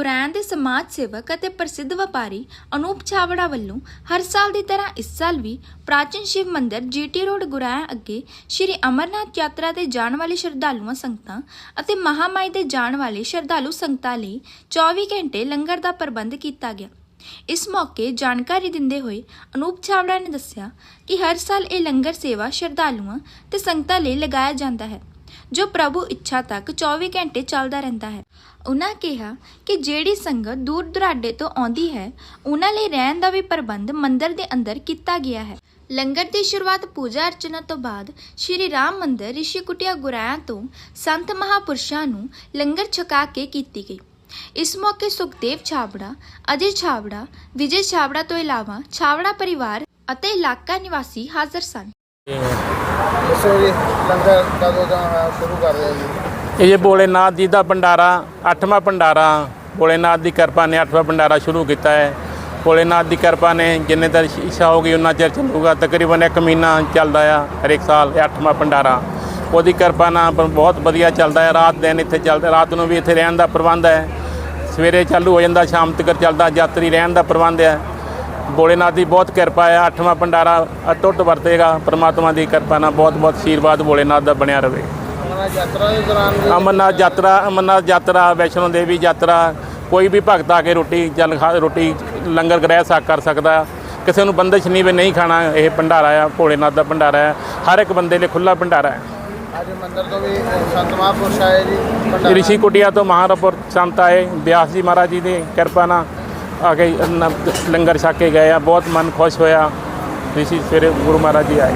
ਗੁਰੈਣ ਦੇ ਸਮਾਜ ਸੇਵਕ ਅਤੇ ਪ੍ਰਸਿੱਧ ਵਪਾਰੀ ਅਨੂਪ ਛਾਵੜਾ ਵੱਲੋਂ ਹਰ ਸਾਲ ਦੀ ਤਰ੍ਹਾਂ ਇਸ ਸਾਲ ਵੀ ਪ੍ਰਾਚੀਨ ਸ਼ਿਵ ਮੰਦਿਰ ਜੀਟੀ ਰੋਡ ਗੁਰੈਣ ਅੱਗੇ ਸ਼੍ਰੀ ਅਮਰਨਾਥ ਯਾਤਰਾ ਤੇ ਜਾਣ ਵਾਲੇ ਸ਼ਰਧਾਲੂਆਂ ਸੰਗਤਾਂ ਅਤੇ ਮਹਾਮਾਈ ਦੇ ਜਾਣ ਵਾਲੇ ਸ਼ਰਧਾਲੂ ਸੰਗਤਾਂ ਲਈ 24 ਘੰਟੇ ਲੰਗਰ ਦਾ ਪ੍ਰਬੰਧ ਕੀਤਾ ਗਿਆ। ਇਸ ਮੌਕੇ ਜਾਣਕਾਰੀ ਦਿੰਦੇ ਹੋਏ ਅਨੂਪ ਛਾਵੜਾ ਨੇ ਦੱਸਿਆ ਕਿ ਹਰ ਸਾਲ ਇਹ ਲੰਗਰ ਸੇਵਾ ਸ਼ਰਧਾਲੂਆਂ ਤੇ ਸੰਗਤਾਂ ਲਈ ਲਗਾਇਆ ਜਾਂਦਾ ਹੈ, ਜੋ ਪ੍ਰਭੂ ਇੱਛਾ ਤੱਕ 24 ਘੰਟੇ ਚੱਲਦਾ ਰਹਿੰਦਾ ਹੈ। ਉਨ੍ਹਾਂ ਕਿਹਾ ਕਿ ਜਿਹੜੀ ਸੰਗਤ ਦੂਰ ਦੁਰਾਡੇ ਤੋਂ ਆਉਂਦੀ ਹੈ ਉਹਨਾਂ ਲਈ ਰਹਿਣ ਦਾ ਵੀ ਪ੍ਰਬੰਧ ਮੰਦਿਰ ਦੇ ਅੰਦਰ ਕੀਤਾ ਗਿਆ ਹੈ। ਲੰਗਰ ਦੀ ਸ਼ੁਰੂਆਤ ਪੂਜਾ ਅਰਚਨਾ ਤੋਂ ਬਾਅਦ ਸ਼੍ਰੀ ਰਾਮ ਮੰਦਿਰ ਰਿਸ਼ੀ ਕੁਟਿਆ ਗੁਰਾਇਆ ਤੋਂ ਸੰਤ ਮਹਾਪੁਰਸ਼ਾਂ ਨੂੰ ਲੰਗਰ ਛਕਾ ਕੇ ਕੀਤੀ ਗਈ। ਇਸ ਮੌਕੇ ਸੁਖਦੇਵ ਛਾਬੜਾ ਅਜੇ ਛਾਬੜਾ, ਵਿਜੇ ਛਾਬੜਾ ਤੋਂ ਇਲਾਵਾ ਛਾਬੜਾ ਪਰਿਵਾਰ ਅਤੇ ਇਲਾਕਾ ਨਿਵਾਸੀ ਹਾਜ਼ਰ ਸਨ। ਦੱਸੋ ਜੀ ਲੰਗਰ ਕਦੋਂ ਦਾ ਸ਼ੁਰੂ ਕਰ ਰਹੇ ਜੀ? ਇਹ ਭੋਲੇਨਾਥ ਜੀ ਦਾ ਭੰਡਾਰਾ, ਅੱਠਵਾਂ ਭੰਡਾਰਾ, ਭੋਲੇਨਾਥ ਦੀ ਕਿਰਪਾ ਨੇ ਅੱਠਵਾਂ ਭੰਡਾਰਾ ਸ਼ੁਰੂ ਕੀਤਾ ਹੈ। ਭੋਲੇਨਾਥ ਦੀ ਕਿਰਪਾ ਨੇ ਜਿੰਨੇ ਤੱਕ ਇੱਛਾ ਹੋਗੀ ਉਹਨਾਂ ਚਿਰ ਚੱਲੂਗਾ। ਤਕਰੀਬਨ ਇੱਕ ਮਹੀਨਾ ਚੱਲਦਾ ਆ ਹਰੇਕ ਸਾਲ, ਇਹ ਅੱਠਵਾਂ ਭੰਡਾਰਾ। ਉਹਦੀ ਕਿਰਪਾ ਨਾਲ ਬ- ਬਹੁਤ ਵਧੀਆ ਚੱਲਦਾ ਹੈ। ਰਾਤ ਦਿਨ ਇੱਥੇ ਚੱਲਦਾ, ਰਾਤ ਨੂੰ ਵੀ ਇੱਥੇ ਰਹਿਣ ਦਾ ਪ੍ਰਬੰਧ ਹੈ। ਸਵੇਰੇ ਚਾਲੂ ਹੋ ਜਾਂਦਾ, ਸ਼ਾਮ ਤੱਕ ਚੱਲਦਾ, ਯਾਤਰੀ ਰਹਿਣ ਦਾ ਪ੍ਰਬੰਧ ਹੈ। ਭੋਲੇਨਾਥ ਦੀ ਬਹੁਤ ਕਿਰਪਾ ਹੈ, ਅੱਠਵਾਂ ਭੰਡਾਰਾ ਅਟੁੱਟ ਵਰਤੇਗਾ। ਪ੍ਰਮਾਤਮਾ ਦੀ ਕਿਰਪਾ ਨਾਲ ਬਹੁਤ ਬਹੁਤ ਆਸ਼ੀਰਵਾਦ ਭੋਲੇਨਾਥ ਦਾ ਬਣਿਆ ਰਹੇ ਅਮਰਨਾਥ ਯਾਤਰਾ ਦੇ ਦੌਰਾਨ ਅਮਰਨਾਥ ਯਾਤਰਾ ਅਮਰਨਾਥ ਯਾਤਰਾ ਵੈਸ਼ਨੋ ਦੇਵੀ ਯਾਤਰਾ ਕੋਈ ਵੀ ਭਗਤ ਆ ਕੇ ਰੋਟੀ ਜਲ ਖਾ ਰੋਟੀ ਲੰਗਰ ਗ੍ਰਹਿ ਸਕ ਕਰ ਸਕਦਾ। ਕਿਸੇ ਨੂੰ ਬੰਦਸ਼ ਨਹੀਂ ਵੀ ਨਹੀਂ ਖਾਣਾ ਇਹ ਭੰਡਾਰਾ ਆ ਭੋਲੇਨਾਥ ਦਾ ਭੰਡਾਰਾ ਹੈ ਹਰ ਇੱਕ ਬੰਦੇ ਲਈ ਖੁੱਲਾ ਭੰਡਾਰਾ ਹੈ ਅੱਜ ਮੰਦਿਰ ਤੋਂ ਵੀ ਸੰਤ ਮਹਾਂਪੁਰਸ਼ ਆਏ ਜੀ। ਰਿਸ਼ੀ ਕੁਟੀਆ ਤੋਂ ਮਹਾਰਾਪੁਰ ਸੰਤ ਆਏ ਬਿਆਸ ਜੀ ਮਹਾਰਾਜ ਜੀ ਦੀ ਕਿਰਪਾ ਨਾਲ ਆ ਕੇ ਲੰਗਰ ਛਕ ਕੇ ਗਏ ਆ ਬਹੁਤ ਮਨ ਖੁਸ਼ ਹੋਇਆ ਰਿਸ਼ੀ ਸਵੇਰੇ ਗੁਰੂ ਮਹਾਰਾਜ ਜੀ ਆਏ